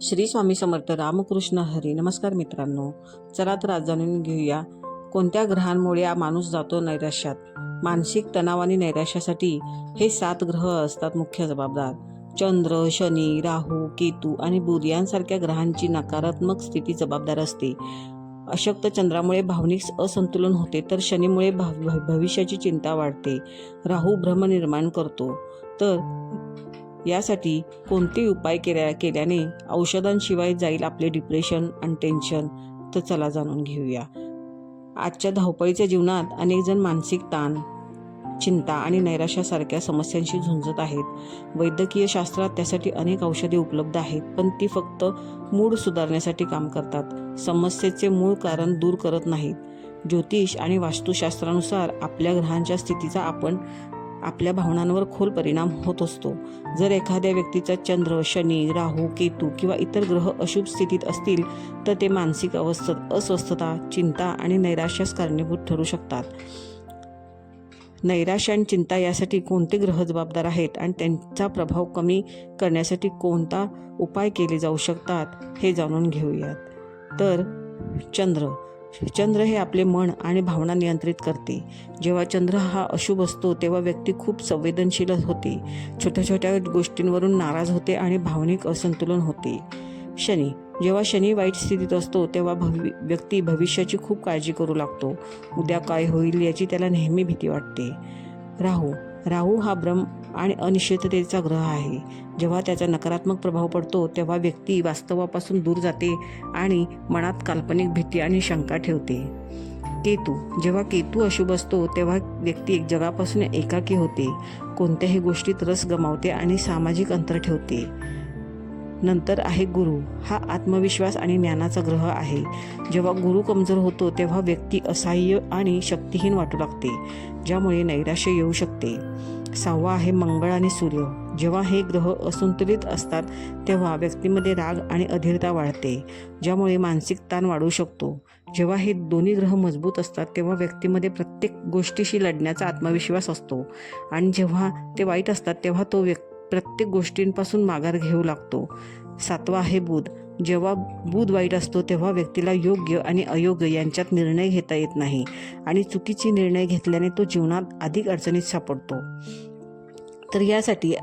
श्री स्वामी समर्थ रामकृष्ण हरी. नमस्कार मित्रांनो. चला तर आज जाणून घेऊया कोणत्या ग्रहांमुळे हा माणूस जातो नैराश्यात? मानसिक तणाव आणि नैराश्यासाठी हे सात ग्रह असतात मुख्य जबाबदार. चंद्र शनी राहू केतू आणि बुध यांसारख्या ग्रहांची नकारात्मक स्थिती जबाबदार असते. अशक्त चंद्रामुळे भावनिक असंतुलन होते तर शनीमुळे भविष्याची चिंता वाढते. राहू भ्रम निर्माण करतो. तर यासाठी कोणते उपाय केल्या केल्याने औषधांशिवाय जाईल आपले डिप्रेशन आणि टेन्शन तर चला जाणून घेऊया. आजच्या धावपळीच्या जीवनात अनेकजण मानसिक ताण चिंता आणि नैराश्यासारख्या समस्यांशी झुंजत आहेत. वैद्यकीय शास्त्रात त्यासाठी अनेक औषधे उपलब्ध आहेत पण ती फक्त मूड सुधारण्यासाठी काम करतात. समस्येचे मूळ कारण दूर करत नाहीत. ज्योतिष आणि वास्तुशास्त्रानुसार आपल्या ग्रहांच्या स्थितीचा आपण आपल्या भावनांवर खोल परिणाम होत असतो. जर एखाद्या व्यक्तीचा चंद्र शनी राहू केतू किंवा इतर ग्रह अशुभ स्थितीत असतील तर ते मानसिक अवस्थेत अस्वस्थता चिंता आणि नैराश्यास कारणीभूत ठरू शकतात. नैराश्य आणि चिंता यासाठी कोणते ग्रह जबाबदार आहेत आणि त्यांचा प्रभाव कमी करण्यासाठी कोणता उपाय केले जाऊ शकतात हे जाणून घेऊयात. तर चंद्र चंद्र हे आपले मन आणि भावना नियंत्रित करते. जेव्हा चंद्र हा अशुभ असतो तेव्हा व्यक्ती खूप संवेदनशील होते. छोट्या छोट्या गोष्टींवरून नाराज होते आणि भावनिक असंतुलन होते. शनी जेव्हा शनी वाईट स्थितीत असतो तेव्हा भवि व्यक्ती भविष्याची खूप काळजी करू लागतो. उद्या काय होईल याची त्याला नेहमी भीती वाटते. राहू राहू हा ब्रह्म आणि अनिश्चिततेचा ग्रह आहे. जेव्हा त्याचा नकारात्मक प्रभाव पडतो तेव्हा व्यक्ती वास्तवापासून दूर जाते आणि मनात काल्पनिक भीती आणि शंका ठेवते. केतू. जेव्हा केतू अशुभ असतो तेव्हा व्यक्ती एक जगापासून एकाकी होते. कोणत्याही गोष्टीत रस गमावते आणि सामाजिक अंतर ठेवते. नंतर आहे गुरु. हा आत्मविश्वास आणि ज्ञानाचा ग्रह आहे. जेव्हा गुरु कमजोर होतो तेव्हा व्यक्ती असहाय्य आणि शक्तिहीन वाटू लागते ज्यामुळे नैराश्य येऊ शकते. सहावा आहे मंगळ आणि सूर्य. जेव्हा हे ग्रह असंतुलित असतात तेव्हा व्यक्तीमध्ये राग आणि अधीरता वाढते ज्यामुळे मानसिक ताण वाढू शकतो. जेव्हा हे दोन्ही ग्रह मजबूत असतात तेव्हा व्यक्तीमध्ये प्रत्येक गोष्टीशी लढण्याचा आत्मविश्वास असतो. आणि जेव्हा ते वाईट असतात तेव्हा तो व्यक् प्रत्येक गोष्टींपासून माघार घेऊ लागतो. सातवा आहे बुध. जेव्हा बुध वाईट असतो तेव्हा व्यक्तीला योग्य आणि अयोग्य यांच्यात निर्णय घेता येत नाही. आणि चुकीचे निर्णय घेतल्याने तो जीवनात अधिक अडचणीत सापडतो. तर यासाठी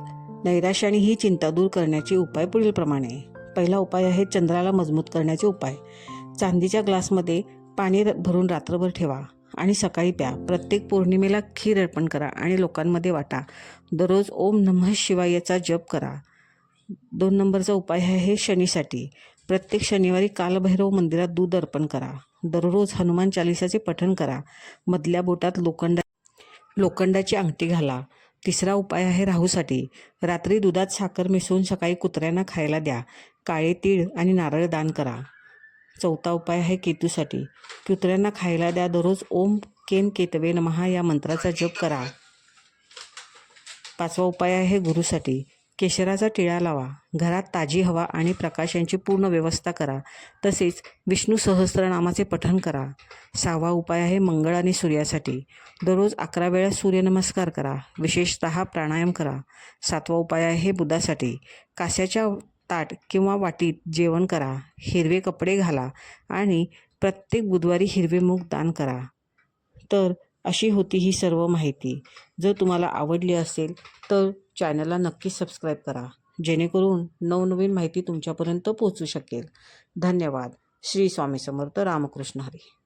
नैराश्य आणि ही चिंता दूर करण्याचे उपाय पुढीलप्रमाणे पहिला उपाय आहे चंद्राला मजबूत करण्याचे उपाय. चांदीच्या ग्लासमध्ये पाणी र- भरून रात्रभर ठेवा आणि सकाळी प्या. प्रत्येक पौर्णिमेला खीर अर्पण करा आणि लोकांमध्ये वाटा. दररोज ओम नमः शिवायचा जप करा. दोन नंबरचा उपाय आहे हे शनीसाठी. प्रत्येक शनिवारी कालभैरव मंदिरात दूध अर्पण करा. दररोज हनुमान चालिसाचे पठण करा. मधल्या बोटात लोखंडा लोखंडाची अंगठी घाला. तिसरा उपाय आहे राहूसाठी. रात्री दुधात साखर मिसळून सकाळी कुत्र्यांना खायला द्या. काळे तीळ आणि नारळ दान करा. चौथा उपाय आहे केतूसाठी. कुत्र्यांना खायला द्या. दररोज ओम केन केतवे नमहा या मंत्राचा जप करा. पाचवा उपाय आहे गुरुसाठी. केशराचा टिळा लावा घरात ताजी हवा आणि प्रकाश यांची पूर्ण व्यवस्था करा तसेच विष्णू सहस्रनामाचे पठण करा. सहावा उपाय आहे मंगळ आणि सूर्यासाठी. दररोज अकरा वेळा सूर्यनमस्कार करा विशेषतः प्राणायाम करा. सातवा उपाय आहे बुधासाठी. कास्याच्या ताट किंवा वाटीत जेवण करा हिरवे कपडे घाला आणि प्रत्येक बुधवारी हिरवे मूग दान करा. तर अशी होती ही सर्व माहिती. जर तुम्हाला आवडली असेल तर चॅनलला नक्की सबस्क्राईब करा. जेणेकरून नवनवीन माहिती तुमच्यापर्यंत पोहोचू शकेल. धन्यवाद. श्री स्वामी समर्थ रामकृष्ण हरी.